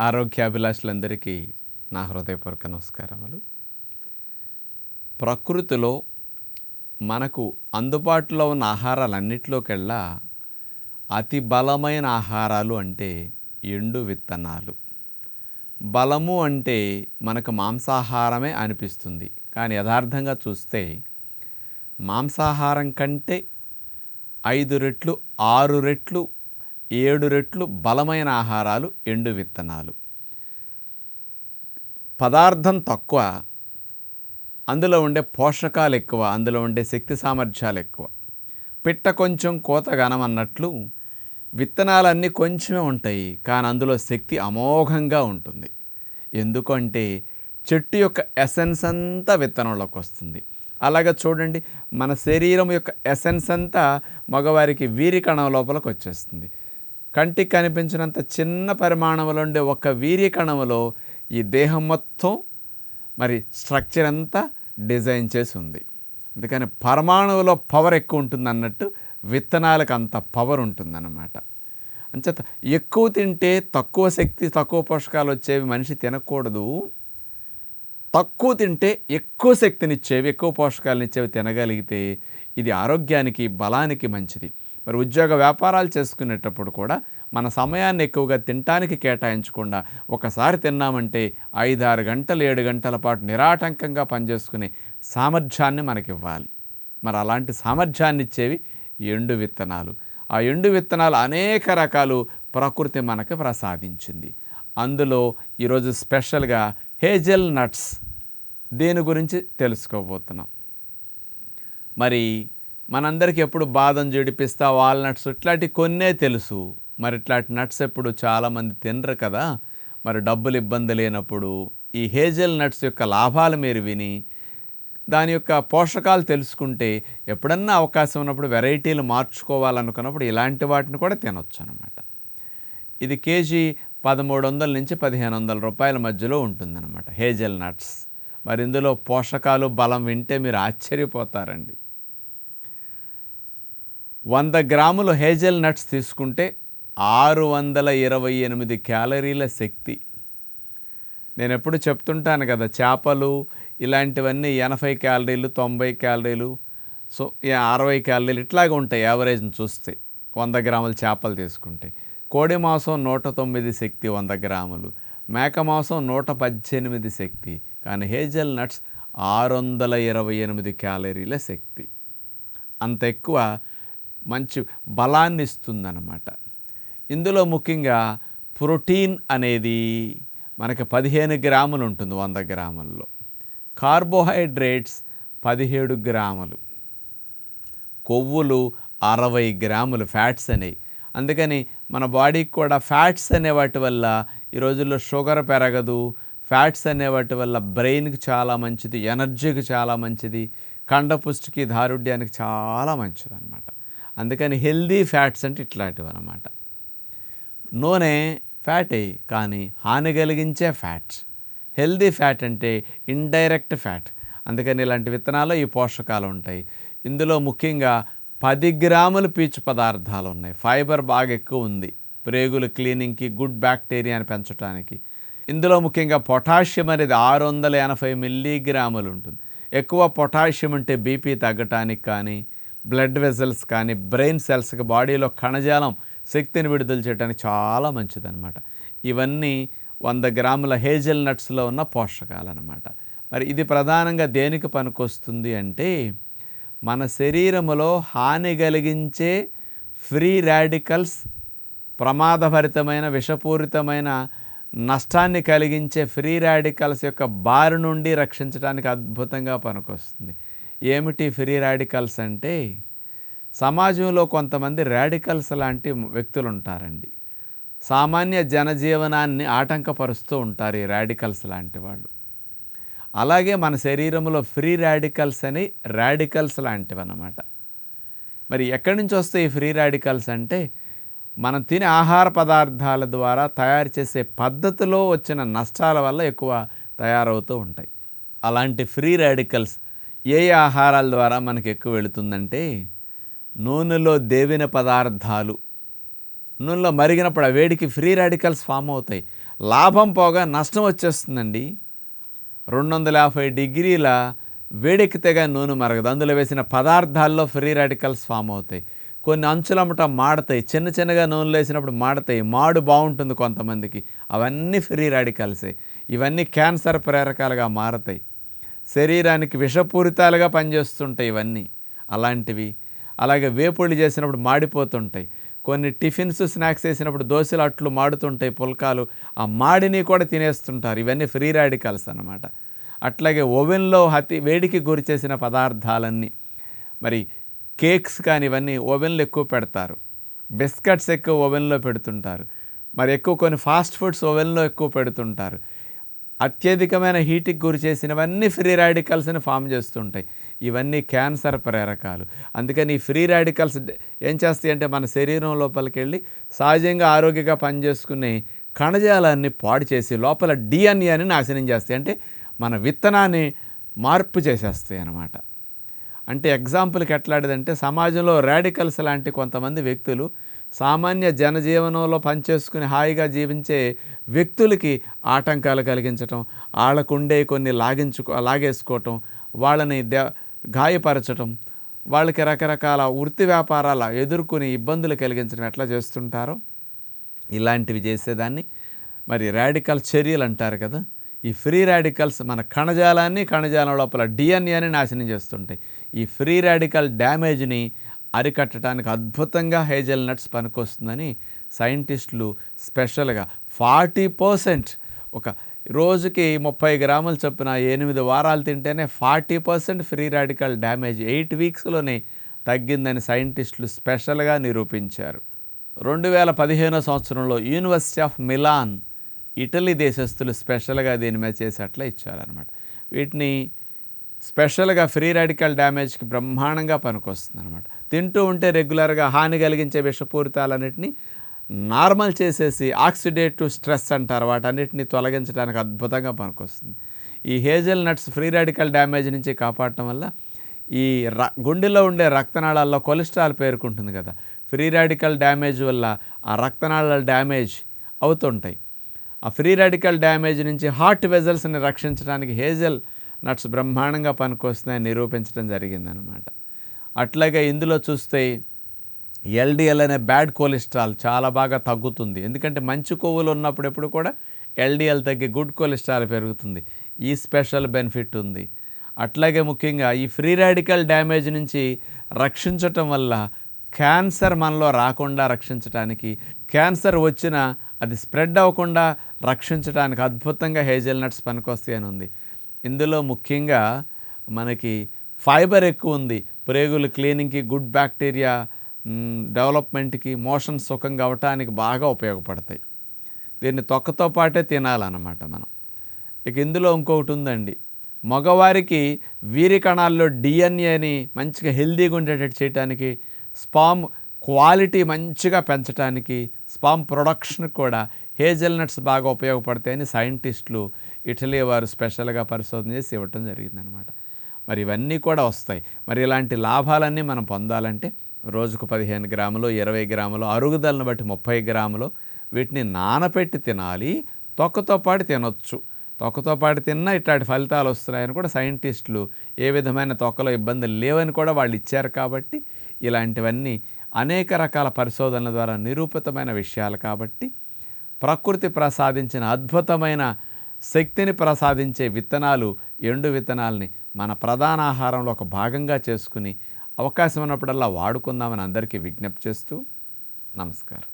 ఆరోగ్యాభిలాషులందరికీ నా హృదయపూర్వక నమస్కారములు. ప్రకృతిలో మనకు అందుబాటులో ఉన్న ఆహారాలన్నిటిలోకెల్లా అతి బలమైన ఆహారాలు అంటే ఎండు విత్తనాలు. బలము అంటే మనకు మాంసాహారమే అనిపిస్తుంది. కానీ యథార్థంగా చూస్తే మాంసాహారం కంటే ఐదు రెట్లు ఆరు రెట్లు ఏడు రెట్లు బలమైన ఆహారాలు ఎండు విత్తనాలు. పదార్థం తక్కువ అందులో ఉండే పోషకాలు ఎక్కువ అందులో ఉండే శక్తి సామర్థ్యాలు ఎక్కువ. పిట్ట కొంచెం కోత ఘనమన్నట్లు విత్తనాలన్నీ కొంచెమే ఉంటాయి కానీ అందులో శక్తి అమోఘంగా ఉంటుంది. ఎందుకంటే చెట్టు యొక్క ఎసెన్స్ అంతా విత్తనంలోకి వస్తుంది. అలాగే చూడండి మన శరీరం యొక్క ఎసెన్స్ అంతా మగవారికి వీరి కణం లోపలికి వచ్చేస్తుంది. కంటికి కనిపించినంత చిన్న పరిమాణంలో ఉండే ఒక వీర్య కణములో ఈ దేహం మొత్తం మరి స్ట్రక్చర్ అంతా డిజైన్ చేసి ఉంది. అందుకని పరమాణువులో పవర్ ఎక్కువ ఉంటుంది అన్నట్టు విత్తనాలకు అంత పవర్ ఉంటుందన్నమాట. అంచేత ఎక్కువ తింటే తక్కువ శక్తి తక్కువ పోషకాలు వచ్చేవి మనిషి తినకూడదు. తక్కువ తింటే ఎక్కువ శక్తినిచ్చేవి ఎక్కువ పోషకాలను ఇచ్చేవి తినగలిగితే ఇది ఆరోగ్యానికి బలానికి మంచిది. మరి ఉద్యోగ వ్యాపారాలు చేసుకునేటప్పుడు కూడా మన సమయాన్ని ఎక్కువగా తినటానికి కేటాయించకుండా ఒకసారి తిన్నామంటే ఐదారు గంటలు ఏడు గంటల పాటు నిరాటంకంగా పనిచేసుకునే సామర్థ్యాన్ని మనకి ఇవ్వాలి మరి అలాంటి సామర్థ్యాన్ని ఇచ్చేవి ఎండు విత్తనాలు. ఆ ఎండు విత్తనాలు అనేక రకాలు ప్రకృతి మనకు ప్రసాదించింది. అందులో ఈరోజు స్పెషల్గా హేజల్ నట్స్. దేని గురించి తెలుసుకోబోతున్నాం. మరి మనందరికీ ఎప్పుడు బాదం జడిపిస్తా వాల్నట్స్ ఇట్లాంటి కొన్నే తెలుసు. మరి ఇట్లాంటి నట్స్ ఎప్పుడు చాలామంది తినరు కదా. మరి డబ్బులు ఇబ్బంది లేనప్పుడు ఈ హేజల్ నట్స్ యొక్క లాభాలు మీరు విని దాని యొక్క పోషకాలు తెలుసుకుంటే ఎప్పుడన్నా అవకాశం ఉన్నప్పుడు వెరైటీలు మార్చుకోవాలనుకున్నప్పుడు ఇలాంటి వాటిని కూడా తినొచ్చు అనమాట ఇది కేజీ పదమూడు వందల నుంచి పదిహేను వందల రూపాయల మధ్యలో ఉంటుందన్నమాట హేజల్ నట్స్. మరి ఇందులో పోషకాలు బలం వింటే మీరు ఆశ్చర్యపోతారండి. వంద గ్రాములు హేజల్ నట్స్ తీసుకుంటే ఆరు వందల ఇరవై ఎనిమిది క్యాలరీల శక్తి. నేను ఎప్పుడు చెప్తుంటాను కదా చేపలు ఇలాంటివన్నీ ఎనభై క్యాలరీలు తొంభై క్యాలరీలు సో అరవై క్యాలరీలు ఇట్లాగే ఉంటాయి యావరేజ్ని చూస్తే వంద గ్రాముల చేపలు తీసుకుంటే. కోడి మాంసం నూట తొమ్మిది శక్తి వంద గ్రాములు మేక మాంసం నూట పద్దెనిమిది శక్తి కానీ హేజల్ నట్స్ ఆరు వందల ఇరవై ఎనిమిది క్యాలరీల శక్తి. అంత ఎక్కువ మంచి బలాన్ని ఇస్తుందన్నమాట. ఇందులో ముఖ్యంగా ప్రోటీన్ అనేది మనకి పదిహేను గ్రాములు ఉంటుంది వంద గ్రాముల్లో. కార్బోహైడ్రేట్స్ పదిహేడు గ్రాములు. కొవ్వులు అరవై గ్రాములు ఫ్యాట్స్ అనేవి. అందుకని మన బాడీకి కూడా ఫ్యాట్స్ అనే వాటి వల్ల ఈ రోజుల్లో షుగర్ పెరగదు. ఫ్యాట్స్ అనే వాటి వల్ల బ్రెయిన్కి చాలా మంచిది ఎనర్జీకి చాలా మంచిది కండపుష్టికి దారుఢ్యానికి చాలా మంచిది అనమాట అందుకని హెల్దీ ఫ్యాట్స్ అంటే ఇట్లాంటివి అనమాట నూనె ఫ్యాటే కానీ హాని కలిగించే ఫ్యాట్ హెల్దీ ఫ్యాట్ అంటే ఇండైరెక్ట్ ఫ్యాట్. అందుకని ఇలాంటి విత్తనాలు ఈ పోషకాలు ఉంటాయి. ఇందులో ముఖ్యంగా పది గ్రాములు పీచు పదార్థాలు ఉన్నాయి. ఫైబర్ బాగా ఎక్కువ ఉంది. ప్రేగులు క్లీనింగ్కి గుడ్ బ్యాక్టీరియాని పెంచడానికి ఇందులో ముఖ్యంగా పొటాషియం అనేది ఆరు వందల ఎనభై మిల్లీగ్రాములు ఉంటుంది. ఎక్కువ పొటాషియం అంటే బీపీ తగ్గటానికి కానీ బ్లడ్ వెజల్స్ కానీ బ్రెయిన్ సెల్స్కి బాడీలో కణజాలం శక్తిని విడుదల చేయడానికి చాలా మంచిదన్నమాట. ఇవన్నీ వంద గ్రాముల హేజల్ నట్స్లో ఉన్న పోషకాలు అనమాట మరి ఇది ప్రధానంగా దేనికి పనికొస్తుంది అంటే మన శరీరములో హాని కలిగించే ఫ్రీ రాడికల్స్ ప్రమాదభరితమైన విషపూరితమైన నష్టాన్ని కలిగించే ఫ్రీ రాడికల్స్ యొక్క బారి నుండి రక్షించడానికి అద్భుతంగా పనికొస్తుంది. ఏమిటి ఫ్రీ రాడికల్స్ అంటే సమాజంలో కొంతమంది రాడికల్స్ లాంటి వ్యక్తులు ఉంటారండి సామాన్య జనజీవనాన్ని ఆటంకపరుస్తూ ఉంటారు ఈ రాడికల్స్ లాంటి వాళ్ళు. అలాగే మన శరీరంలో ఫ్రీ రాడికల్స్ అని రాడికల్స్ లాంటివి అన్నమాట మరి ఎక్కడి నుంచి వస్తాయి ఈ ఫ్రీ రాడికల్స్ అంటే మనం తినే ఆహార పదార్థాల ద్వారా తయారు చేసే పద్ధతిలో వచ్చిన నష్టాల వల్ల ఎక్కువ తయారవుతూ ఉంటాయి. అలాంటి ఫ్రీ రాడికల్స్ ఏ ఆహారాల ద్వారా మనకు ఎక్కువ వెళుతుందంటే నూనెలో దేవిన పదార్థాలు. నూనెలో మరిగినప్పుడు ఆ వేడికి ఫ్రీ రాడికల్స్ ఫామ్ అవుతాయి. లాభం పోగా నష్టం వచ్చేస్తుందండి. రెండు వందల యాభై డిగ్రీల వేడెక్కితేగా నూనె మరగదు. అందులో వేసిన పదార్థాల్లో ఫ్రీ రాడికల్స్ ఫామ్ అవుతాయి. కొన్ని అంచులమ్మట మాడతాయి. చిన్న చిన్నగా నూనెలో వేసినప్పుడు మాడతాయి. మాడు బాగుంటుంది కొంతమందికి. అవన్నీ ఫ్రీ రాడికల్సే. ఇవన్నీ క్యాన్సర్ ప్రేరకాలుగా మారతాయి. శరీరానికి విషపూరితాలుగా పనిచేస్తుంటాయి ఇవన్నీ. అలాంటివి అలాగే వేపుళ్ళు చేసినప్పుడు మాడిపోతుంటాయి. కొన్ని టిఫిన్స్ స్నాక్స్ వేసినప్పుడు దోశలు అట్లు మాడుతుంటాయి పుల్కాలు. ఆ మాడిని కూడా తినేస్తుంటారు. ఇవన్నీ ఫ్రీ రాడికల్స్ అన్నమాట. అట్లాగే ఓవెన్లో అతి వేడికి గురి చేసిన పదార్థాలన్నీ. మరి కేక్స్ కానీ ఇవన్నీ ఓవెన్లో ఎక్కువ పెడతారు. బిస్కెట్స్ ఎక్కువ ఓవెన్లో పెడుతుంటారు. మరి ఎక్కువ కొన్ని ఫాస్ట్ ఫుడ్స్ ఓవెన్లో ఎక్కువ పెడుతుంటారు. అత్యధికమైన హీట్కి గురి చేసినవన్నీ ఫ్రీ రాడికల్స్ని ఫామ్ చేస్తుంటాయి. ఇవన్నీ క్యాన్సర్ ప్రేరకాలు. అందుకని ఈ ఫ్రీ రాడికల్స్ ఏం చేస్తాయి అంటే మన శరీరం లోపలికి వెళ్ళి సహజంగా ఆరోగ్యంగా పనిచేసుకునే కణజాలాన్ని పాడు చేసి లోపల డిఎన్ఏని నాశనం చేస్తాయి. అంటే మన విత్తనాన్ని మార్పు చేసేస్తాయి అన్నమాట. అంటే ఎగ్జాంపుల్కి ఎట్లాంటిదంటే సమాజంలో రాడికల్స్ లాంటి కొంతమంది వ్యక్తులు సామాన్య జనజీవనంలో పనిచేసుకుని హాయిగా జీవించే వ్యక్తులకి ఆటంకాలు కలిగించటం వాళ్ళకుండే కొన్ని లాగించుకో లాగేసుకోవటం వాళ్ళని ద గాయపరచటం వాళ్ళకి రకరకాల వృత్తి వ్యాపారాల ఎదుర్కొని ఇబ్బందులు కలిగించడం ఎట్లా చేస్తుంటారో ఇలాంటివి చేసేదాన్ని. మరి రాడికల్ చర్యలు అంటారు కదా ఈ ఫ్రీ రాడికల్స్ మన కణజాలాన్ని కణజాలం లోపల డిఎన్ఏని నాశనం చేస్తుంటాయి. ఈ ఫ్రీ రాడికల్ డ్యామేజ్ని అరికట్టడానికి అద్భుతంగా హేజల్ నట్స్ పనికొస్తుందని సైంటిస్టులు స్పెషల్గా ఫార్టీ పర్సెంట్ ఒక రోజుకి ముప్పై గ్రాములు చొప్పున ఎనిమిది వారాలు తింటేనే forty percent free radical damage eight వీక్స్లోనే తగ్గిందని సైంటిస్టులు స్పెషల్గా నిరూపించారు. రెండు వేల పదిహేనో సంవత్సరంలో యూనివర్సిటీ ఆఫ్ మిలాన్ ఇటలీ దేశస్తులు స్పెషల్గా దీని మీద చేసేట్లా ఇచ్చారనమాట వీటిని స్పెషల్గా ఫ్రీ రాడికల్ డ్యామేజ్కి బ్రహ్మాండంగా పనికొస్తుంది అనమాట తింటూ ఉంటే రెగ్యులర్గా హాని కలిగించే విషపూరితాలన్నింటినీ నార్మల్ చేసేసి ఆక్సిడేటివ్ స్ట్రెస్ అంటారు. వాటన్నిటిని తొలగించడానికి అద్భుతంగా పనికొస్తుంది. ఈ hazel nuts free radical damage నుంచి కాపాడటం వల్ల ఈ ర గుండెలో ఉండే రక్తనాళాల్లో కొలెస్ట్రాల్ పేరుకుంటుంది కదా. ఫ్రీ రాడికల్ డ్యామేజ్ వల్ల ఆ రక్తనాళాల డ్యామేజ్ అవుతుంటాయి. ఆ ఫ్రీ రాడికల్ డ్యామేజ్ నుంచి హార్ట్ వెజల్స్ని రక్షించడానికి హేజల్ నట్స్ బ్రహ్మాండంగా పనికొస్తున్నాయని నిరూపించడం జరిగిందనమాట అట్లాగే ఇందులో చూస్తే ఎల్డిఎల్ అనే బ్యాడ్ కొలెస్ట్రాల్ చాలా బాగా తగ్గుతుంది. ఎందుకంటే మంచి కొవ్వులు ఉన్నప్పుడు ఎప్పుడు కూడా ఎల్డిఎల్ తగ్గి గుడ్ కొలెస్ట్రాల్ పెరుగుతుంది. ఈ స్పెషల్ బెనిఫిట్ ఉంది. అట్లాగే ముఖ్యంగా ఈ ఫ్రీ రాడికల్ డ్యామేజ్ నుంచి రక్షించటం వల్ల క్యాన్సర్ మనలో రాకుండా రక్షించడానికి క్యాన్సర్ వచ్చినా అది స్ప్రెడ్ అవ్వకుండా రక్షించడానికి అద్భుతంగా హేజల్ నట్స్ పనికొస్తాయి అని ఉంది. ఇందులో ముఖ్యంగా మనకి ఫైబర్ ఎక్కువ ఉంది. ప్రేగులు క్లీనింగ్కి గుడ్ బ్యాక్టీరియా డెవలప్మెంట్కి మోషన్ సుఖంగా అవటానికి బాగా ఉపయోగపడతాయి. దీన్ని తొక్కతో పాటే తినాలన్నమాట మనం. ఇక ఇందులో ఇంకొకటి ఉందండి. మగవారికి వీరి కణాల్లో డిఎన్ఏని మంచిగా హెల్దీగా ఉండేటట్టు చేయడానికి స్పామ్ క్వాలిటీ మంచిగా పెంచడానికి స్పామ్ ప్రొడక్షన్ కూడా హేజల్నట్స్ బాగా ఉపయోగపడతాయని సైంటిస్టులు ఇటలీ వారు స్పెషల్గా పరిశోధన చేసి ఇవ్వటం జరిగిందనమాట మరి ఇవన్నీ కూడా వస్తాయి. మరి ఇలాంటి లాభాలన్నీ మనం పొందాలంటే రోజుకు పదిహేను గ్రాములు ఇరవై గ్రాములు అరుగుదలను బట్టి ముప్పై గ్రాములు వీటిని నానపెట్టి తినాలి. తొక్కతో పాటు తినొచ్చు. తొక్కతో పాటు తిన్నా ఇట్లాంటి ఫలితాలు వస్తున్నాయని కూడా సైంటిస్టులు ఏ విధమైన తొక్కలో ఇబ్బందులు లేవని కూడా వాళ్ళు ఇచ్చారు కాబట్టి ఇలాంటివన్నీ అనేక రకాల పరిశోధనల ద్వారా నిరూపితమైన విషయాలు కాబట్టి ప్రకృతి ప్రసాదించిన అద్భుతమైన శక్తిని ప్రసాదించే విత్తనాలు ఎండు విత్తనాల్ని మన ప్రధాన ఆహారంలో ఒక భాగంగా చేసుకుని అవకాశం ఉన్నప్పుడల్లా వాడుకుందామని అందరికీ విజ్ఞప్తి చేస్తూ నమస్కారం.